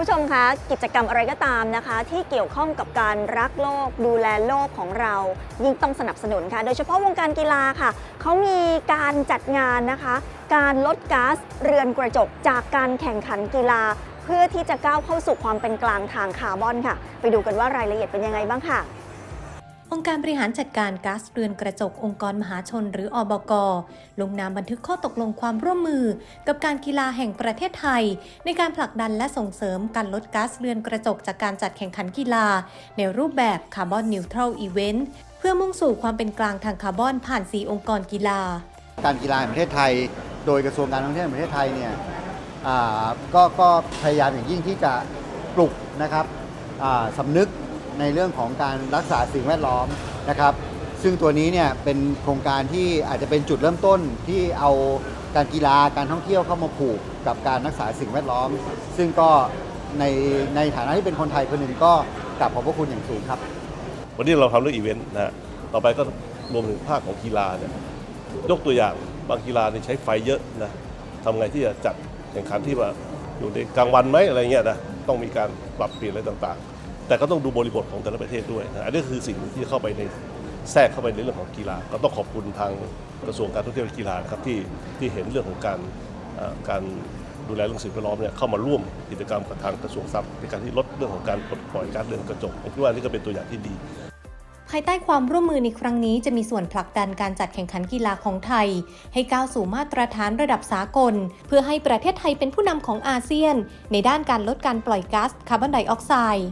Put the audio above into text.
ผู้ชมคะกิจกรรมอะไรก็ตามนะคะ ที่เกี่ยวข้องกับการรักโลกดูแลโลกของเรา ยิ่งต้องสนับสนุนค่ะ โดยเฉพาะวงการกีฬาค่ะเขามีการจัดงานนะคะ การลดก๊าซเรือนกระจกจากการแข่งขันกีฬา เพื่อที่จะก้าวเข้าสู่ความเป็นกลางทางคาร์บอนค่ะ ไปดูกันว่ารายละเอียดเป็นยังไงบ้างค่ะ องค์การบริหารจัดการก๊าซเรือนกระจกองค์กรมหาชนหรืออบก ลงนามบันทึกข้อตกลงความร่วมมือ กับการกีฬาแห่งประเทศไทย ในการผลักดันและส่งเสริมการลดก๊าซเรือนกระจกจากการจัดแข่งขันกีฬา ในรูปแบบคาร์บอนนิวทรัลอีเวนต์เพื่อมุ่งสู่ความเป็นกลางทางคาร์บอนผ่าน 4 องค์กรกีฬา การกีฬาแห่งประเทศไทย โดยกระทรวงการท่องเที่ยวแห่งประเทศไทยเนี่ยอ่าก็ก็พยายามอย่างยิ่งที่จะปลุกนะครับอ่าสำนึก ในเรื่องของการรักษาสิ่งแวดล้อมนะครับ ซึ่งตัวนี้เนี่ยเป็นโครงการที่อาจจะเป็นจุดเริ่มต้นที่เอาการกีฬาการท่องเที่ยวเข้ามาผูกกับการรักษาสิ่งแวดล้อม ซึ่งก็ในในฐานะที่เป็นคนไทยคนหนึ่งก็กลับขอบพระคุณอย่างสูงครับ วันนี้เราทำเรื่องอีเวนต์นะฮะต่อไปก็รวมถึงภาคของกีฬาเนี่ยยกตัวอย่างบางกีฬาเนี่ยใช้ไฟเยอะนะทำไงที่จะจัดแข่งขันที่ว่าอยู่ในกลางวันไหมอะไรเงี้ยนะต้องมีการปรับเปลี่ยนอะไรต่างๆ แต่ก็ต้องดูบริบทของแต่ละประเทศด้วยนะอันนี้คือสิ่งที่เข้าไปในแทรกเข้าไปในเรื่องของกีฬา ก็ต้องขอบคุณทางกระทรวงการท่องเที่ยวและกีฬานะครับที่ที่เห็นเรื่องของการการดูแลเรื่องสิ่งแวดล้อมเนี่ยเข้ามาร่วมกิจกรรมกับทางกระทรวงทรัพย์ในการที่ลดเรื่องของการปลดปล่อยก๊าซเรือนกระจกผมคิดว่านี่ก็เป็นตัวอย่างที่ดี ภายใต้ความร่วมมือในครั้งนี้จะมีส่วนผลักดันการจัดแข่งขันกีฬาของไทย ให้ก้าวสู่มาตรฐานระดับสากล เพื่อให้ประเทศไทยเป็นผู้นำของอาเซียน ในด้านการลดการปล่อยก๊าซคาร์บอนไดออกไซด์